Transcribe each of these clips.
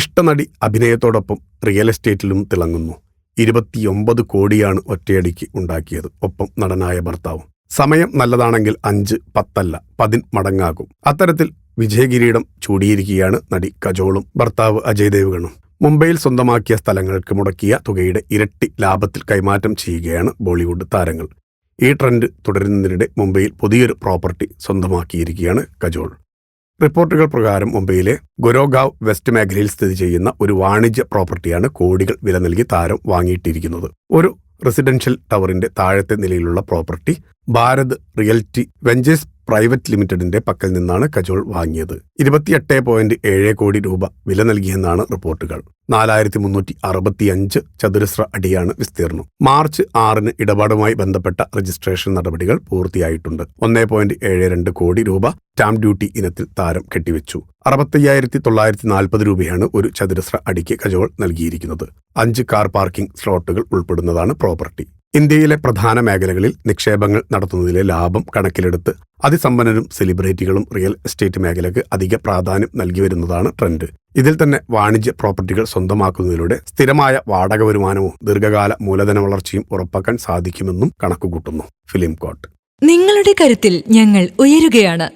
ഇഷ്ടനടി അഭിനയത്തോടൊപ്പം real എസ്റ്റേറ്റിലും തിളങ്ങുന്നു. ഇരുപത്തിയൊമ്പത് കോടിയാണ് ഒറ്റയടിക്ക് ഉണ്ടാക്കിയത്. ഒപ്പം നടനായ ഭർത്താവും. സമയം നല്ലതാണെങ്കിൽ അഞ്ച് പത്തല്ല പതിൻ മടങ്ങാകും. അത്തരത്തിൽ വിജയകിരീടം ചൂടിയിരിക്കുകയാണ് നടി കജോളും ഭർത്താവ് അജയ് ദേവ്ഗണും. മുംബൈയിൽ സ്വന്തമാക്കിയ സ്ഥലങ്ങൾക്ക് മുടക്കിയ തുകയുടെ ഇരട്ടി ലാഭത്തിൽ കൈമാറ്റം ചെയ്യുകയാണ് ബോളിവുഡ് താരങ്ങൾ. ഈ ട്രെൻഡ് തുടരുന്നതിനിടെ മുംബൈയിൽ പുതിയൊരു പ്രോപ്പർട്ടി സ്വന്തമാക്കിയിരിക്കുകയാണ് കജോൾ. റിപ്പോർട്ടുകൾ പ്രകാരം മുംബൈയിലെ ഗൊരോഗാവ് വെസ്റ്റ് മേഖലയിൽ സ്ഥിതി ചെയ്യുന്ന ഒരു വാണിജ്യ പ്രോപ്പർട്ടിയാണ് കോടികൾ വില നൽകി താരം വാങ്ങിയിട്ടിരിക്കുന്നത്. ഒരു റെസിഡൻഷ്യൽ ടവറിന്റെ താഴത്തെ നിലയിലുള്ള property Bharat realty ventures private ലിമിറ്റഡിന്റെ പക്കൽ നിന്നാണ് കജോൾ വാങ്ങിയത്. ഇരുപത്തിയെട്ട് പോയിന്റ് ഏഴ് കോടി രൂപ വില നൽകിയെന്നാണ് റിപ്പോർട്ടുകൾ. നാലായിരത്തി മുന്നൂറ്റി അറുപത്തിയഞ്ച് ചതുരശ്ര അടിയാണ് വിസ്തീർണം. മാർച്ച് ആറിന് ഇടപാടുമായി ബന്ധപ്പെട്ട രജിസ്ട്രേഷൻ നടപടികൾ പൂർത്തിയായിട്ടുണ്ട്. ഒന്നേ പോയിന്റ് ഏഴ് രണ്ട് കോടി രൂപ സ്റ്റാമ്പ് ഡ്യൂട്ടി ഇനത്തിൽ താരം കെട്ടിവെച്ചു. അറുപത്തയ്യായിരത്തി തൊള്ളായിരത്തി നാൽപ്പത് രൂപയാണ് ഒരു ചതുരശ്ര അടിക്ക് കജോൾ നൽകിയിരിക്കുന്നത്. അഞ്ച് കാർ പാർക്കിംഗ് സ്ലോട്ടുകൾ ഉൾപ്പെടുന്നതാണ് പ്രോപ്പർട്ടി. ഇന്ത്യയിലെ പ്രധാന മേഖലകളിൽ നിക്ഷേപങ്ങൾ നടത്തുന്നതിലെ ലാഭം കണക്കിലെടുത്ത് അതിസമ്പന്നരും സെലിബ്രിറ്റികളും റിയൽ എസ്റ്റേറ്റ് മേഖലയ്ക്ക് അധിക പ്രാധാന്യം നൽകി വരുന്നതാണ് ട്രെൻഡ്. ഇതിൽ തന്നെ വാണിജ്യ പ്രോപ്പർട്ടികൾ സ്വന്തമാക്കുന്നതിലൂടെ സ്ഥിരമായ വാടക വരുമാനവും ദീർഘകാല മൂലധന വളർച്ചയും ഉറപ്പാക്കാൻ സാധിക്കുമെന്നും കണക്കുകൂട്ടുന്നു ഫിലിം കോട്ട്. നിങ്ങളുടെ കരുത്തിൽ ഞങ്ങൾ ഉയരുകയാണ്.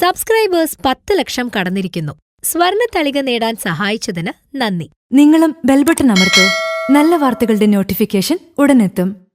സബ്സ്ക്രൈബേഴ്സ് പത്ത് ലക്ഷം കടന്നിരിക്കുന്നു. സ്വർണ തളിക നേടാൻ സഹായിച്ചതിന് നന്ദി. നിങ്ങളും ബെൽബട്ടൺ അമർത്തോ. നല്ല വാർത്തകളുടെ നോട്ടിഫിക്കേഷൻ ഉടനെത്തും.